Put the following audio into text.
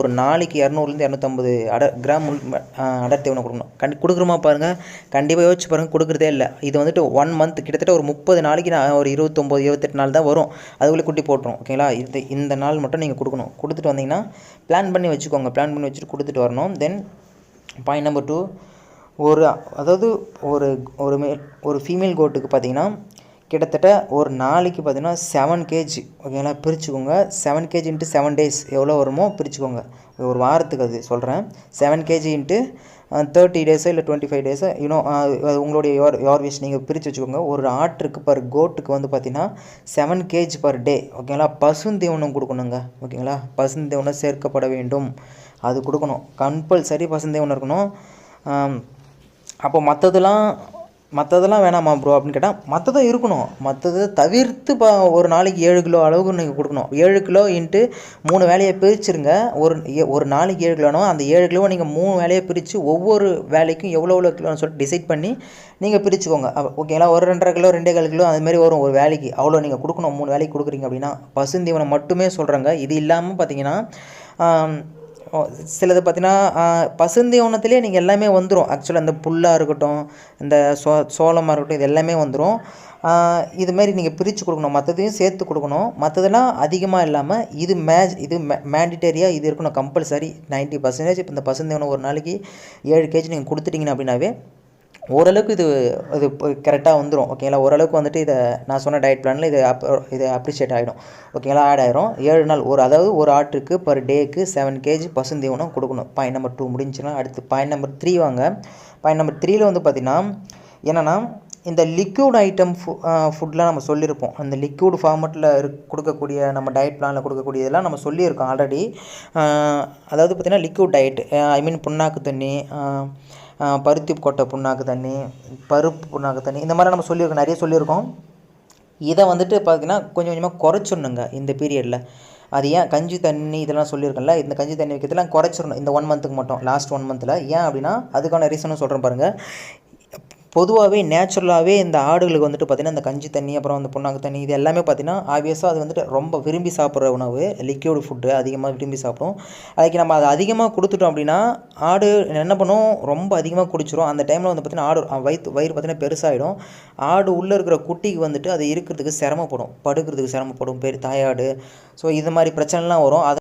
ஒரு நாளைக்கு இரநூறுலேருந்து இரநூத்தம்பது அட கிராம் அடர் தீவனம் கொடுக்கணும்? கண்டி கொடுக்குறோமா பாருங்கள் கண்டிப்பாக யோசிச்சு பாருங்கள் கொடுக்குறதே இல்லை. இது வந்துட்டு ஒன் மந்த் கிட்டத்தட்ட ஒரு முப்பது நாளைக்கு நான் ஒரு இருபத்தொம்போது இருபத்தெட்டு நாள் தான் வரும். அதுக்குள்ளே குட்டி போட்டுரும் ஓகேங்களா இது இந்த நாள் மட்டும் நீங்கள் கொடுக்கணும். கொடுத்துட்டு வந்தீங்கன்னா பிளான் பண்ணி வச்சுக்கோங்க. பிளான் பண்ணி வச்சுட்டு கொடுத்துட்டு வரணும். தென் பாயிண்ட் நம்பர் டூ ஒரு அதாவது ஒரு ஒரு மே ஒரு ஃபீமேல் கோட்டுக்கு பார்த்தீங்கன்னா கிட்டத்தட்ட ஒரு நாளைக்கு பார்த்தீங்கன்னா செவன் கேஜி ஓகேங்களா பிரிச்சுக்கோங்க. Seven KG into seven days எவ்வளோ வருமோ பிரிச்சுக்கோங்க. ஒரு வாரத்துக்கு அது சொல்கிறேன் செவன் கேஜி இன்ட்டு தேர்ட்டி டேஸோ இல்லை டுவெண்ட்டி ஃபைவ் டேஸோ இன்னும் உங்களுடைய யோர் யோர் விஷ் நீங்கள் பிரித்து வச்சுக்கோங்க. ஒரு ஆட்டுக்கு பர் கோட்டுக்கு வந்து பார்த்தீங்கன்னா செவன் கேஜி பர் டே ஓகேங்களா பசுந்தீவனம் கொடுக்கணுங்க ஓகேங்களா பசுந்தீவனம் சேர்க்கப்பட வேண்டும். அது கொடுக்கணும். கம்பல்சரி பசுந்தீவனம் இருக்கணும். அப்போ மற்றதெல்லாம் மற்றதெல்லாம் வேணாமா ப்ரோ அப்படின்னு கேட்டால் மற்றதும் இருக்கணும். மற்றதை தவிர்த்து பா ஒரு நாளைக்கு ஏழு கிலோ அளவுக்கு நீங்கள் கொடுக்கணும். ஏழு கிலோ இன்ட்டு மூணு வேலையை பிரிச்சுருங்க. ஒரு ஏ- ஒரு நாளைக்கு ஏழு கிலோனோ அந்த ஏழு கிலோவை நீங்கள் மூணு வேலையை பிரித்து ஒவ்வொரு வேலைக்கும் எவ்வளோ எவ்வளோ கிலோன்னு சொல்லிட்டு டிசைட் பண்ணி நீங்கள் பிரிச்சுக்கோங்க. ஓகேங்களா ஒரு ரெண்டரை கிலோ ரெண்டே கால் கிலோ அதுமாரி வரும் ஒரு வேலைக்கு. அவ்வளோ நீங்கள் கொடுக்கணும். மூணு வேலைக்கு கொடுக்குறீங்க அப்படின்னா பசுந்தீவனம் மட்டுமே சொல்கிறாங்க இது இல்லாமல் பார்த்தீங்கன்னா சிலது பார்த்தீங்கன்னா பசுந்தீவனத்திலே நீங்கள் எல்லாமே வந்துடும் ஆக்சுவலாக இந்த புல்லாக இருக்கட்டும் இந்த சோ சோளமாக இருக்கட்டும் இது எல்லாமே வந்துடும் இது மாதிரி நீங்கள் பிரித்து கொடுக்கணும். மற்றதையும் சேர்த்து கொடுக்கணும். மற்றதெல்லாம் அதிகமாக இல்லாமல் இது மேஜ் இது மே மேண்டிட்டரியாக இது இருக்கணும். Compulsory 90% percentage. இப்போ இந்த பசுந்தீவனம் ஒரு நாளைக்கு ஏழு கேஜி நீங்கள் கொடுத்துட்டிங்கன்னா அப்படின்னாவே ஓரளவுக்கு இது இது கரெக்டாக வந்துடும் ஓகேங்களா ஓரளவுக்கு வந்துட்டு இதை நான் சொன்ன டயட் பிளானில் இது அப் இது அப்ரிஷியேட் ஆகிடும் ஓகேங்களா ஆட் ஆயிரும். ஏழு நாள் ஒரு அதாவது ஒரு ஆட்டுக்கு பர் டேக்கு செவன் கேஜி பசுந்தீவனம் கொடுக்கணும். பாயிண்ட் நம்பர் டூ முடிஞ்சுன்னா அடுத்து பாயிண்ட் நம்பர் த்ரீ வாங்க. பாயிண்ட் நம்பர் த்ரீயில் வந்து பார்த்திங்கன்னா என்னென்னா இந்த லிக்யூட் ஐட்டம் ஃபு ஃபுட்லாம் நம்ம சொல்லியிருப்போம். அந்த லிக்யூட் ஃபார்மெட்டில் இருக் கொடுக்கக்கூடிய நம்ம டயட் பிளானில் கொடுக்கக்கூடிய இதெல்லாம் நம்ம சொல்லியிருக்கோம் ஆல்ரெடி அதாவது பார்த்திங்கன்னா லிக்யூட் டயட் ஐ மீன் புண்ணாக்கு தண்ணி பருத்தி கொட்டை புண்ணாக்கு தண்ணி பருப்பு புண்ணாக்கு தண்ணி இந்த மாதிரி நம்ம சொல்லியிருக்கோம் நிறைய சொல்லியிருக்கோம். இதை வந்துட்டு பார்த்தீங்கன்னா கொஞ்சம் கொஞ்சமாக குறைச்சிடணுங்க இந்த பீரியடில் அது ஏன் கஞ்சி தண்ணி இதெல்லாம் சொல்லியிருக்கேன்ல இந்த கஞ்சி தண்ணி வைக்கிறதுலாம் குறைச்சிடணும் இந்த ஒன் மந்த்துக்கு மட்டும் லாஸ்ட் ஒன் மந்தில் ஏன் அப்படின்னா அதுக்கான ரீசனும் சொல்கிறேன் பாருங்கள் பொதுவாகவே நேச்சுரலாகவே இந்த ஆடுகளுக்கு வந்துட்டு பார்த்திங்கன்னா இந்த கஞ்சி தண்ணி அப்புறம் அந்த புண்ணாக்கு தண்ணி இது எல்லாமே பார்த்திங்கன்னா ஆப்வியஸாக அது வந்துட்டு ரொம்ப விரும்பி சாப்பிட்ற உணவு. லிக்யூடு ஃபுட்டு அதிகமாக விரும்பி சாப்பிடும். அதுக்கு நம்ம அதை அதிகமாக கொடுத்துட்டோம் அப்படின்னா ஆடு என்ன பண்ணும்? ரொம்ப அதிகமாக குடிச்சிரும். அந்த டைமில் வந்து பார்த்திங்கன்னா ஆடு வயிற்று வயிறு பார்த்திங்கன்னா பெருசாகிடும் ஆடு உள்ளே இருக்கிற குட்டிக்கு வந்துட்டு அது இருக்கிறதுக்கு சிரமப்படும். படுக்கிறதுக்கு சிரமப்படும். பெரிய தாயாடு. ஸோ இது மாதிரி பிரச்சனைலாம் வரும். அதை